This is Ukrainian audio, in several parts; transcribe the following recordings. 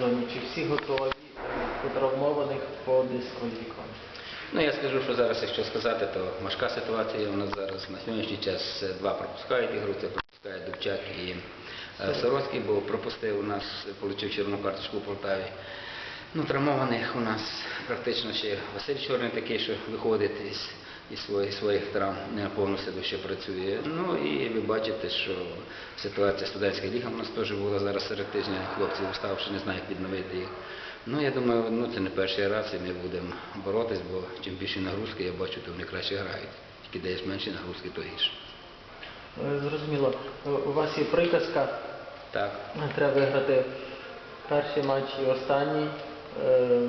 Чи всі готові до травмованих по дискваліфікованих? Ну я скажу, що зараз, якщо сказати, то важка ситуація у нас зараз на сьогоднішній час е, два пропускають ігру, це пропускає Дубчак і е, Сороцький, бо пропустив у нас, отримав червону карточку у Полтаві. Ну, травмованих у нас практично ще Василь Чорний такий, що виходить із, із своїх, своїх травм, не повністю ще працює. Ну і ви бачите, що ситуація студентська ліга у нас теж була зараз серед тижня, хлопці уставши, не знають як відновити їх. Ну я думаю, ну це не перший раз, і ми будемо боротись, бо чим більше нагрузки, я бачу, то вони краще грають. Тільки даєш менше нагрузки, то гірше. Е, Зрозуміло. Е, У вас є приказка, Так. треба виграти перший матч і останній. Е,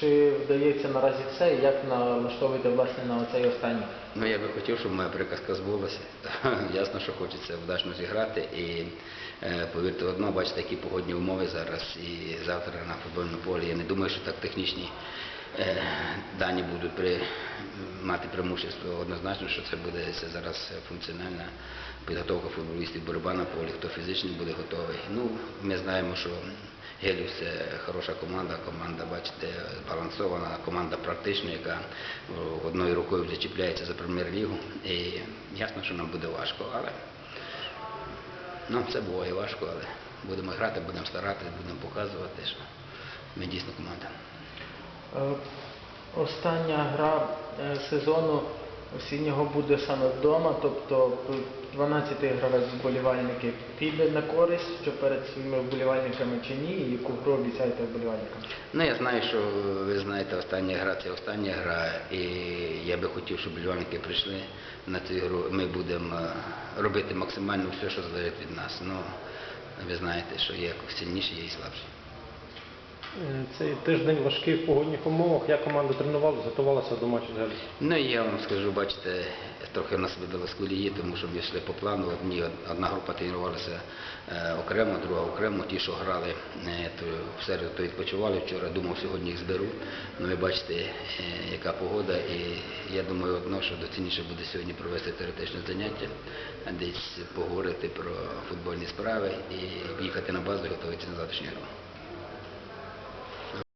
Чи вдається наразі все? і Як налаштовуєте власне на цей останній? Ну, я би хотів, щоб моя приказка збулася. Ясно, що хочеться вдачно зіграти. І е, повірте одно, бачите, які погодні умови зараз і завтра на футбольному полі. Я не думаю, що так технічні дані будуть при, мати преимущество. Однозначно, що це буде це зараз функціональна підготовка футболістів, боротьба на полі, хто фізично буде готовий. Ну, ми знаємо, що Геліус це хороша команда, команда, бачите, збалансована, команда практична, яка одною рукою вже чіпляється за прем'єр-лігу. І ясно, що нам буде важко, але ну, це буває важко, але будемо грати, будемо старатися, будемо показувати, що ми дійсно команда. Е, Остання гра е, сезону осіннього буде саме вдома, тобто 12-й гравець вболівальники піде на користь, що перед своїми вболівальниками чи ні, і яку гру обіцяєте вболівальникам? Ну, я знаю, що ви знаєте, остання гра це остання гра, і я би хотів, щоб болівальники прийшли на цю гру. Ми будемо е, робити максимально все, що залежить від нас. Ну, ви знаєте, що є сильніші, є і слабші. Е, Цей тиждень важкий в погодних умовах. Як команда тренувалася, готувалася до матчу з Ну, я вам скажу, бачите, трохи нас видали з колії, тому що ми йшли по плану. Одні, одна група тренувалася е, окремо, друга окремо. Ті, що грали, е, то в середу то відпочивали вчора. Думав, сьогодні їх зберу. Ну, ви бачите, яка погода, і я думаю, одно, що доцільніше буде сьогодні провести теоретичне заняття, десь поговорити про футбольні справи і їхати на базу і готуватися на завтрашню гру.